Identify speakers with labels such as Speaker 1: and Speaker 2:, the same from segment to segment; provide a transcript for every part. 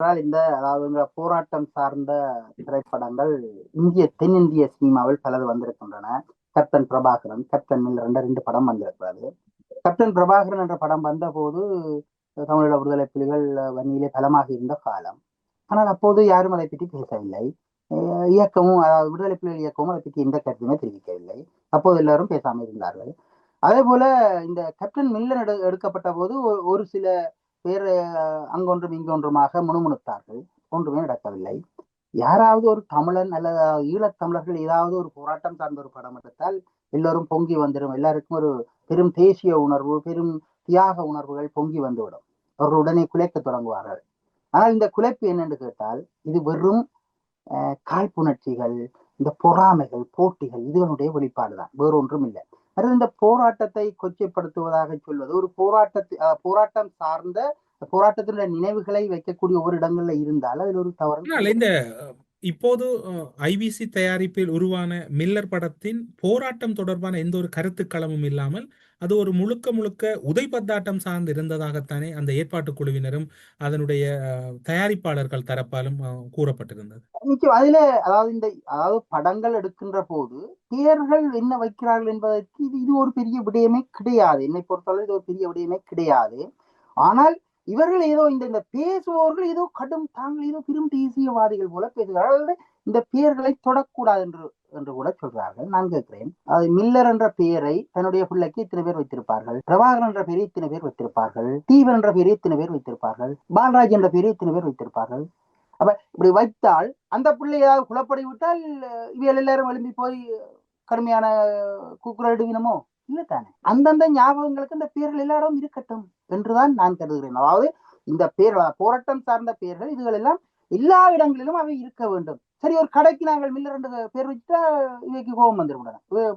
Speaker 1: என்றால் இந்த அதாவது போராட்டம் சார்ந்த திரைப்படங்கள் இந்திய தென்னிந்திய சினிமாவில் பலது வந்திருக்கின்றன. கேப்டன் பிரபாகரன் கேப்டன் மில் ரெண்டு ரெண்டு படம் வந்திருக்கிறது. கேப்டன் பிரபாகரன் என்ற படம் வந்தபோது தமிழீழ விடுதலை புலிகள் வன்னியிலே பலமாக இருந்த காலம். ஆனால் அப்போது யாரும் அதை பற்றி பேசவில்லை. இயக்கமும் அதாவது விடுதலை புலிகள் இயக்கமும் அதை பற்றி எந்த கருத்துமே தெரிவிக்கவில்லை. அப்போது எல்லாரும் பேசாமல் இருந்தார்கள். அதே போல இந்த கேப்டன் மில்லன் எடு எடுக்கப்பட்ட போது ஒரு சில பேர் அங்கொன்றும் இங்கொன்றுமாக முணுமுணுத்தார்கள். ஒன்றுமே நடக்கவில்லை. யாராவது ஒரு தமிழன் அல்லது ஈழத்தமிழர்கள் ஏதாவது ஒரு போராட்டம் சார்ந்த ஒரு படம் எடுத்தால் எல்லோரும் பொங்கி வந்துடும். எல்லாருக்கும் ஒரு பெரும் தேசிய உணர்வு பெரும் தியாக உணர்வுகள் பொங்கி வந்துவிடும். அவர்கள் உடனே குலைக்க தொடங்குவார்கள். ஆனால் இந்த குலைப்பு என்னென்று கேட்டால் இது வெறும் காழ்ப்புணர்ச்சிகள் இந்த பொறாமைகள் போட்டிகள் இதுகளுடைய வெளிப்பாடுதான். வேறொன்றும் இல்லை. அது இந்த போராட்டத்தை கொச்சைப்படுத்துவதாக சொல்வது. ஒரு போராட்டத்தை போராட்டம் சார்ந்த போராட்டத்தினுடைய நினைவுகளை வைக்கக்கூடிய ஒரு இடங்கள்ல இருந்தால் அதில் ஒரு தவறு
Speaker 2: இந்த இப்போது ஐபிசி தயாரிப்பில் உருவான மில்லர் படத்தின் போராட்டம் தொடர்பான எந்த ஒரு கருத்துக்களமும் இல்லாமல் அது ஒரு முழுக்க முழுக்க உதைபந்தாட்டம் சார்ந்து இருந்ததாகத்தானே அந்த ஏற்பாட்டு குழுவினரும் அதனுடைய தயாரிப்பாளர்கள் தரப்பாலும் கூறப்பட்டிருந்தது.
Speaker 1: அதுல அதாவது இந்த அதாவது படங்கள் எடுக்கின்ற போது பேர்கள் என்ன வைக்கிறார்கள் என்பதற்கு இது இது ஒரு பெரிய விடயமே கிடையாது. என்னை பொறுத்தவரை இது ஒரு பெரிய விடயமே கிடையாது. ஆனால் இவர்கள் ஏதோ இந்த இந்த பேசுபவர்கள் ஏதோ கடும் தாங்கள் ஏதோ பெரும் தேசியவாதிகள் போல பேசுகிறார்கள். இந்த பெயர்களை தொடக்கூடாது என்று என்று கூட சொல்றார்கள். நான் கேட்கிறேன். அது மில்லர் என்ற பெயரை தன்னுடைய பிள்ளைக்கு இத்தனை பேர் வைத்திருப்பார்கள். பிரபாகரன் என்ற பெயரை இத்தனை பேர் வைத்திருப்பார்கள். தீவன் என்ற பெயரை இத்தனை பேர் வைத்திருப்பார்கள். பாலராஜ் என்ற பெயரை இத்தனை பேர் வைத்திருப்பார்கள். அப்ப இப்படி வைத்தால் அந்த பிள்ளை ஏதாவது குழப்படி விட்டால் இவைகள் எல்லாரும் எழும்பி போய் கடுமையான கூக்குரலிடுவினமோ இல்லை தானே அந்தந்த ஞாபகங்களுக்கு இந்த பேர்கள் எல்லாரும் இருக்கட்டும் என்றுதான் நான் கருதுகிறேன். அதாவது இந்த பேர் போராட்டம் சார்ந்த பேர்கள் இதுகள் எல்லாம் எல்லா இடங்களிலும் அவை இருக்க வேண்டும். சரி ஒரு கடைக்கு நாங்கள் மில்ல ரெண்டு பேர் வச்சுட்டா இவைக்கு கோபம் வந்துடும்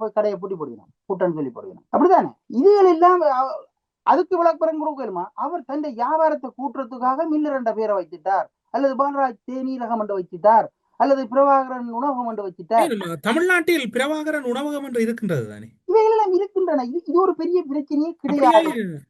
Speaker 1: போய் கடையை பூட்டி போடுவினோம் கூட்டம்னு சொல்லி போடுவினோம் அப்படித்தானே? இதுகள் எல்லாம் அதுக்கு விளக்குறம் கொடுக்கலுமா அவர் தன் வியாபாரத்தை கூட்டுறதுக்காக மில்ல ரெண்ட பேரை வச்சுட்டார் அல்லது பாலராஜ் தேநீரகம் என்று வச்சுட்டார் அல்லது பிரபாகரன் உணவகம் என்று
Speaker 2: வச்சுட்டார் தமிழ்நாட்டில் பிரபாகரன் உணவகம் என்று இருக்கின்றது தானே
Speaker 1: இருக்கின்றன இது ஒரு பெரிய பிரச்சனையே கிடையாது.